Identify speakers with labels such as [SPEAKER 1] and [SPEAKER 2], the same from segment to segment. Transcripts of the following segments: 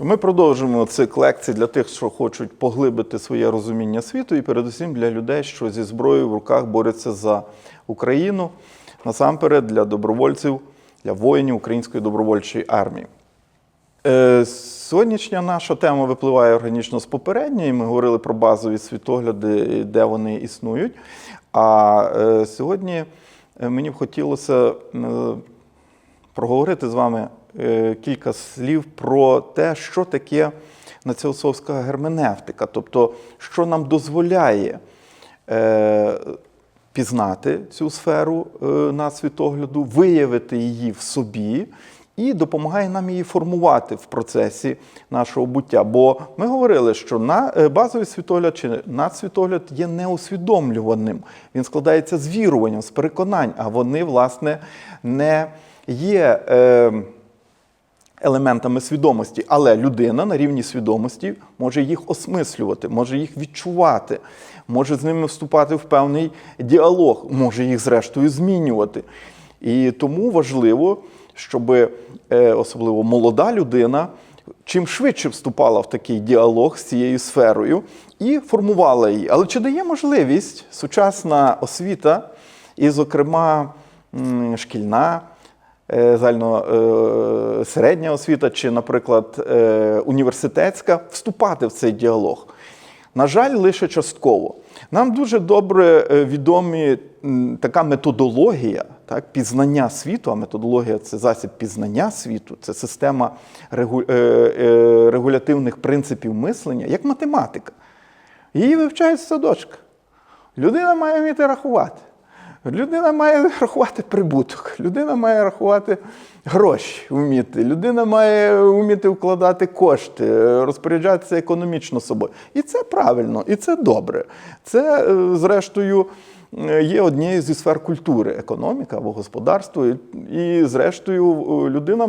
[SPEAKER 1] Ми продовжуємо цикл лекцій для тих, що хочуть поглибити своє розуміння світу, і передусім для людей, що зі зброєю в руках борються за Україну, насамперед для добровольців, для воїнів Української добровольчої армії. Е, Сьогоднішня наша тема випливає органічно з попередньої. Ми говорили про базові світогляди, де вони існують. А е, сьогодні е, мені б хотілося проговорити з вами е, кілька слів про те, що таке націосовська герменевтика, тобто, що нам дозволяє е, пізнати цю сферу е, на світогляду, виявити її в собі. І допомагає нам її формувати в процесі нашого буття. Бо ми говорили, що на базовий світогляд чи надсвітогляд є неусвідомлюваним. Він складається з віруванням, з переконань, а вони, власне, не є е, елементами свідомості. Але людина на рівні свідомості може їх осмислювати, може їх відчувати, може з ними вступати в певний діалог, може їх, зрештою, змінювати. І тому важливо, щоб е, особливо молода людина чим швидше вступала в такий діалог з цією сферою і формувала її. Але чи дає можливість сучасна освіта, і, зокрема, шкільна, загально е, середня освіта, чи, наприклад, е, університетська, вступати в цей діалог? На жаль, лише частково. Нам дуже добре е, відомі така методологія, так, пізнання світу, а методологія це засіб пізнання світу, це система регу, е, е, регулятивних принципів мислення, як математика. Її вивчають в садочках. Людина має вміти рахувати. Людина має рахувати прибуток, людина має рахувати гроші вміти, людина має вміти вкладати кошти, розпоряджатися економічно собою. І це правильно, і це добре. Це, е, зрештою, е, є однією зі сфер культури, економіка або господарство. І, зрештою, е, людина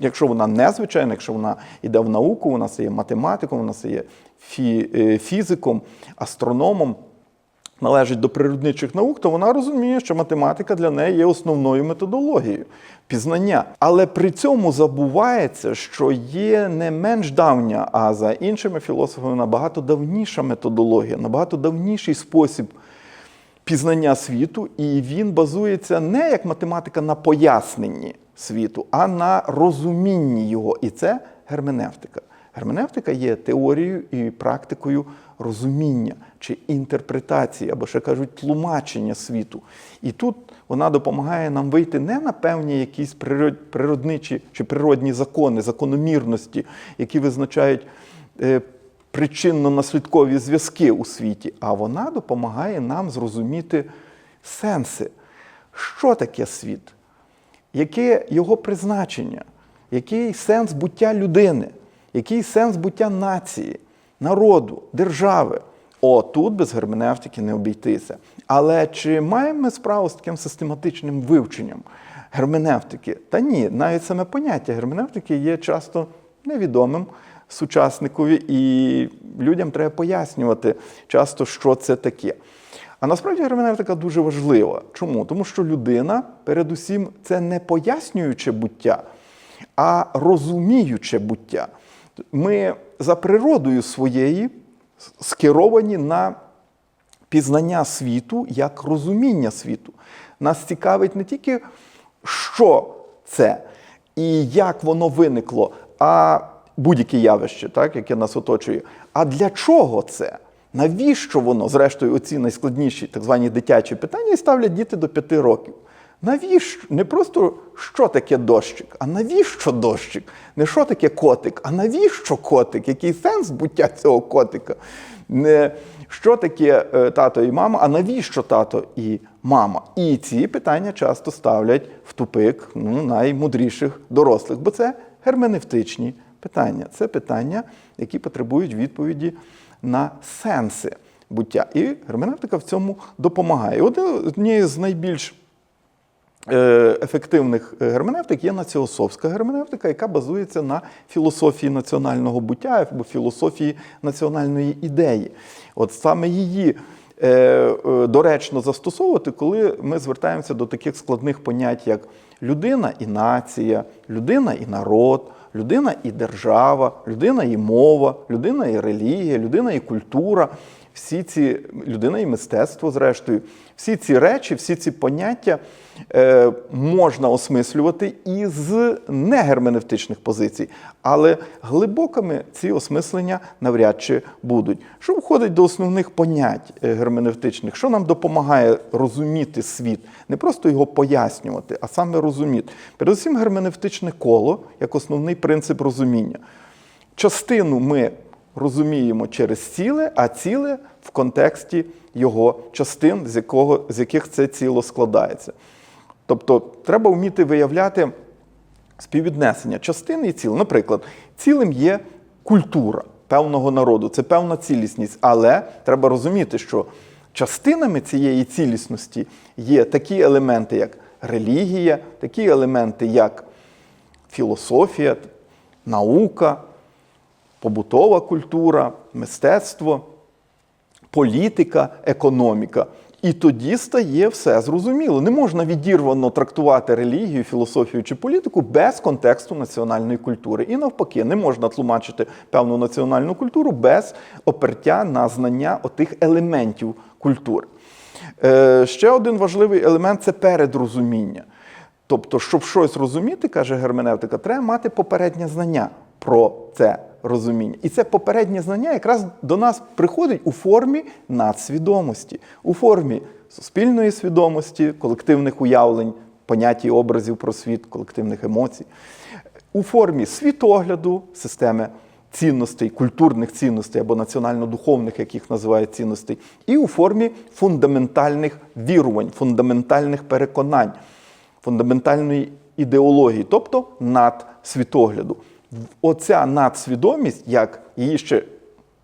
[SPEAKER 1] якщо вона незвичайна, якщо вона йде в науку, вона стає математиком, вона стає фі, фізиком, астрономом, належить до природничих наук, то вона розуміє, що математика для неї є основною методологією пізнання. Але при цьому забувається, що є не менш давня, а за іншими філософами набагато давніша методологія, набагато давніший спосіб пізнання світу, і він базується не як математика на поясненні світу, а на розумінні його. І це герменевтика. Герменевтика є теорією і практикою розуміння чи інтерпретації, або ще кажуть, тлумачення світу. І тут вона допомагає нам вийти не на певні якісь природничі чи природні закони, закономірності, які визначають е, причинно-наслідкові зв'язки у світі, а вона допомагає нам зрозуміти сенси, що таке світ, яке його призначення, який сенс буття людини, який сенс буття нації, народу, держави. О, тут без герменевтики не обійтися. Але чи маємо ми справу з таким систематичним вивченням герменевтики? Та ні, навіть саме поняття герменевтики є часто невідомим сучасникові, і людям треба пояснювати часто, що це таке. А насправді герменевтика дуже важлива. Чому? Тому що людина, передусім, це не пояснююче буття, а розуміюче буття. Ми за природою своєї скеровані на пізнання світу як розуміння світу. Нас цікавить не тільки, що це і як воно виникло, а будь-яке явище, так, яке нас оточує. А для чого це? Навіщо воно? Зрештою, оці найскладніші так звані дитячі питання і ставлять діти до п'яти років. Навіщо? Не просто що таке дощик, а навіщо дощик? Не що таке котик, а навіщо котик? Який сенс буття цього котика? Не що таке е, тато і мама, а навіщо тато і мама? І ці питання часто ставлять в тупик ну, наймудріших дорослих, бо це герменевтичні питання. Це питання, які потребують відповіді на сенси буття. І герменевтика в цьому допомагає. Однією з найбільш ефективних герменевтик є націософська герменевтика, яка базується на філософії національного буття або філософії національної ідеї. От саме її е, е, доречно застосовувати, коли ми звертаємося до таких складних понять, як людина і нація, людина і народ, людина і держава, людина і мова, людина і релігія, людина і культура. Всі ці людина і мистецтво, зрештою, всі ці речі, всі ці поняття е, можна осмислювати і з негерменевтичних позицій, але глибокими ці осмислення навряд чи будуть. Що входить до основних понять е, герменевтичних, що нам допомагає розуміти світ, не просто його пояснювати, а саме розуміти. Передусім, герменевтичне коло як основний принцип розуміння. Частину ми розуміємо через ціле, а ціле в контексті його частин, з, якого, з яких це ціло складається. Тобто треба вміти виявляти співвіднесення частин і ціле. Наприклад, цілим є культура певного народу, це певна цілісність, але треба розуміти, що частинами цієї цілісності є такі елементи, як релігія, такі елементи, як філософія, наука, побутова культура, мистецтво, політика, економіка. І тоді стає все зрозуміло. Не можна відірвано трактувати релігію, філософію чи політику без контексту національної культури. І навпаки, не можна тлумачити певну національну культуру без опертя на знання отих елементів культури. Е, ще один важливий елемент це передрозуміння. Тобто, щоб щось розуміти, каже герменевтика, треба мати попереднє знання про це розуміння. І це попереднє знання якраз до нас приходить у формі надсвідомості, у формі суспільної свідомості, колективних уявлень, понять і образів про світ, колективних емоцій, у формі світогляду, системи цінностей, культурних цінностей або національно-духовних, як їх називають цінностей, і у формі фундаментальних вірувань, фундаментальних переконань, фундаментальної ідеології, тобто надсвітогляду. Оця надсвідомість, як її ще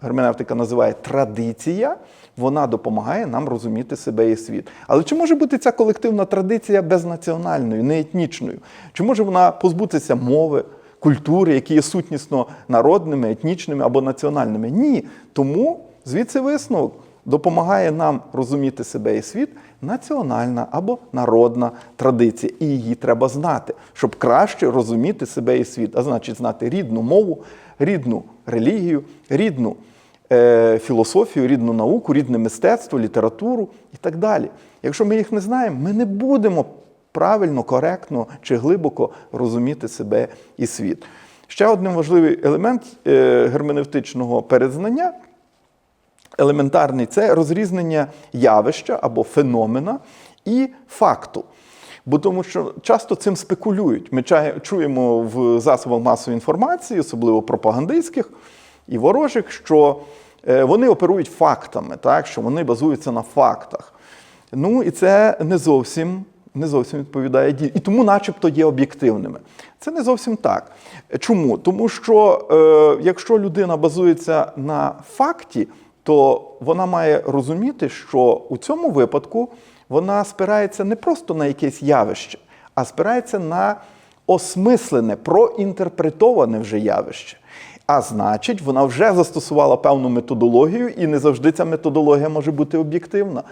[SPEAKER 1] герменевтика називає традиція, вона допомагає нам розуміти себе і світ. Але чи може бути ця колективна традиція безнаціональною, не етнічною? Чи може вона позбутися мови, культури, які є сутнісно народними, етнічними або національними? Ні. Тому звідси висновок допомагає нам розуміти себе і світ національна або народна традиція. І її треба знати, щоб краще розуміти себе і світ, а значить, знати рідну мову, рідну релігію, рідну е, філософію, рідну науку, рідне мистецтво, літературу і так далі. Якщо ми їх не знаємо, ми не будемо правильно, коректно чи глибоко розуміти себе і світ. Ще один важливий елемент е, герменевтичного передзнання елементарний це розрізнення явища або феномена і факту. Бо тому що часто цим спекулюють. Ми чуємо в засобах масової інформації, особливо пропагандистських і ворожих, що е, вони оперують фактами, так, що вони базуються на фактах. Ну і це не зовсім. Не зовсім відповідає дії. І тому, начебто, є об'єктивними. Це не зовсім так. Чому? Тому що е, якщо людина базується на факті, то вона має розуміти, що у цьому випадку вона спирається не просто на якесь явище, а спирається на осмислене, проінтерпретоване вже явище. А значить, вона вже застосувала певну методологію, і не завжди ця методологія може бути об'єктивна.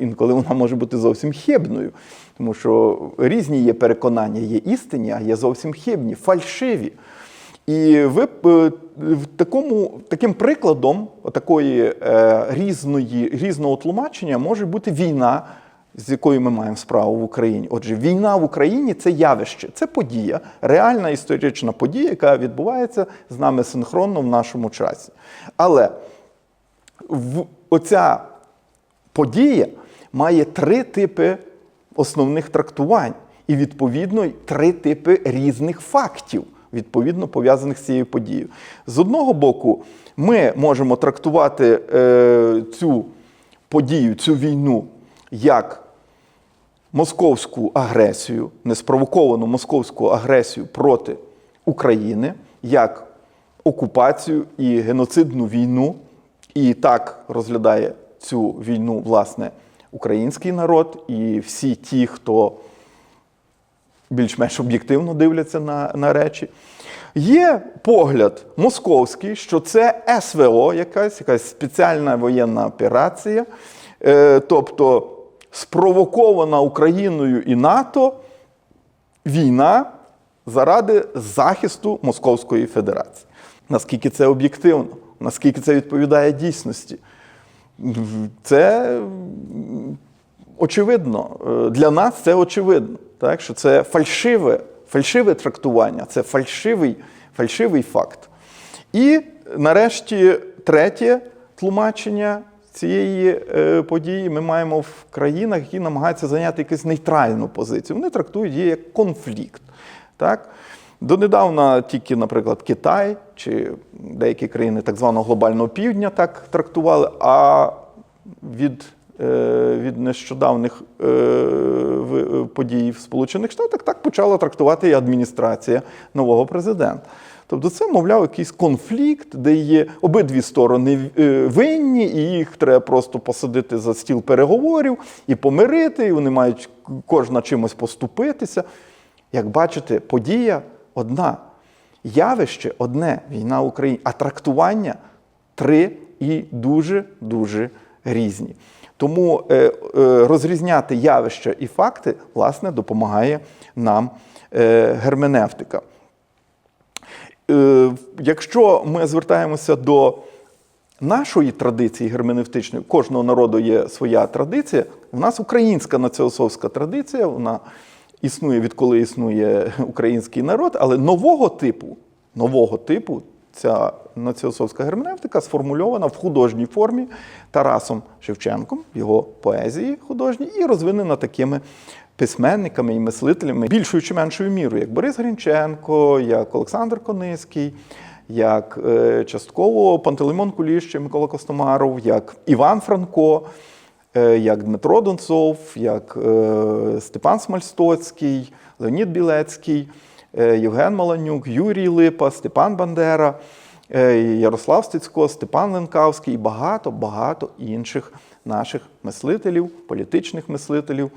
[SPEAKER 1] Інколи вона може бути зовсім хибною. Тому що різні є переконання, є істинні, а є зовсім хибні, фальшиві. І ви е, в такому, таким прикладом такої е, різної, різного тлумачення може бути війна, з якою ми маємо справу в Україні. Отже, війна в Україні це явище, це подія, реальна історична подія, яка відбувається з нами синхронно в нашому часі. Але в, оця подія має три типи основних трактувань, і, відповідно, три типи різних фактів відповідно пов'язаних з цією подією. З одного боку, ми можемо трактувати е, цю подію, цю війну як московську агресію, неспровоковану московську агресію проти України, як окупацію і геноцидну війну. І так розглядає цю війну, власне, український народ і всі ті, хто більш-менш об'єктивно дивляться на, на речі. Є погляд московський, що це СВО, якась, якась спеціальна воєнна операція, Е, тобто спровокована Україною і НАТО війна заради захисту Московської Федерації. Наскільки це об'єктивно, наскільки це відповідає дійсності? Це очевидно. Е, Для нас це очевидно, так? що це фальшиве, фальшиве трактування, це фальшивий, фальшивий факт. І нарешті третє тлумачення цієї е, події ми маємо в країнах, які намагаються зайняти якусь нейтральну позицію. Вони трактують її як конфлікт. Так? Донедавна тільки, наприклад, Китай чи деякі країни так званого глобального півдня так трактували, а від, від нещодавних е, подій в Сполучених Штатах так почала трактувати і адміністрація нового президента. Тобто це, мовляв, якийсь конфлікт, де є обидві сторони е, винні, і їх треба просто посадити за стіл переговорів і помирити, і вони мають кожна чимось поступитися. Як бачите, подія одна, явище одне війна в Україні, а трактування три і дуже-дуже різні. Тому е, е, розрізняти явища і факти, власне, допомагає нам е, герменевтика. Якщо ми звертаємося до нашої традиції герменевтичної, кожного народу є своя традиція. У нас українська націосовська традиція, вона існує відколи існує український народ, але нового типу, нового типу ця націосовська герменевтика сформульована в художній формі Тарасом Шевченком, його поезії художній, і розвинена такими письменниками і мислителями більшою чи меншою мірою, як Борис Грінченко, як Олександр Кониський, як е, частково Пантелеймон Куліш чи Микола Костомаров, як Іван Франко, е, як Дмитро Донцов, як е, Степан Смальстоцький, Леонід Білецький, Євген Маланюк, Юрій Липа, Степан Бандера, е, Ярослав Стецько, Степан Ленкавський і багато-багато інших наших мислителів, політичних мислителів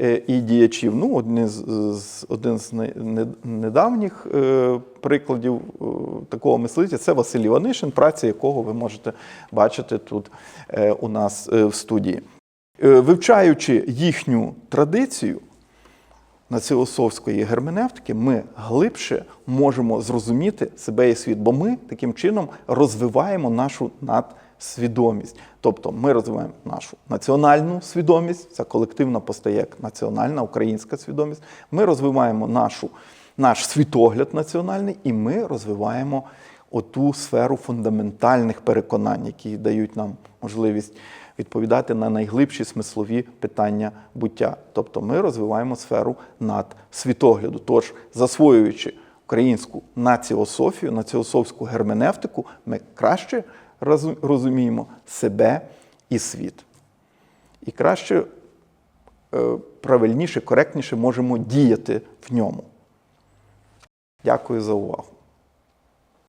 [SPEAKER 1] е, і діячів. Ну, один з, один з не- не- недавніх е, прикладів е, такого мислителя це Василь Іванишин, праця якого ви можете бачити тут е, у нас е, в студії. Е, Вивчаючи їхню традицію націосовської герменевтики, ми глибше можемо зрозуміти себе і світ, бо ми таким чином розвиваємо нашу надсвідомість. Тобто ми розвиваємо нашу національну свідомість, це колективна постає як національна українська свідомість. Ми розвиваємо нашу, наш світогляд національний, і ми розвиваємо оту сферу фундаментальних переконань, які дають нам можливість відповідати на найглибші смислові питання буття. Тобто ми розвиваємо сферу надсвітогляду. Тож, засвоюючи українську націософію, націософську герменевтику, ми краще розуміємо себе і світ. І краще, е, правильніше, коректніше можемо діяти в ньому. Дякую за увагу.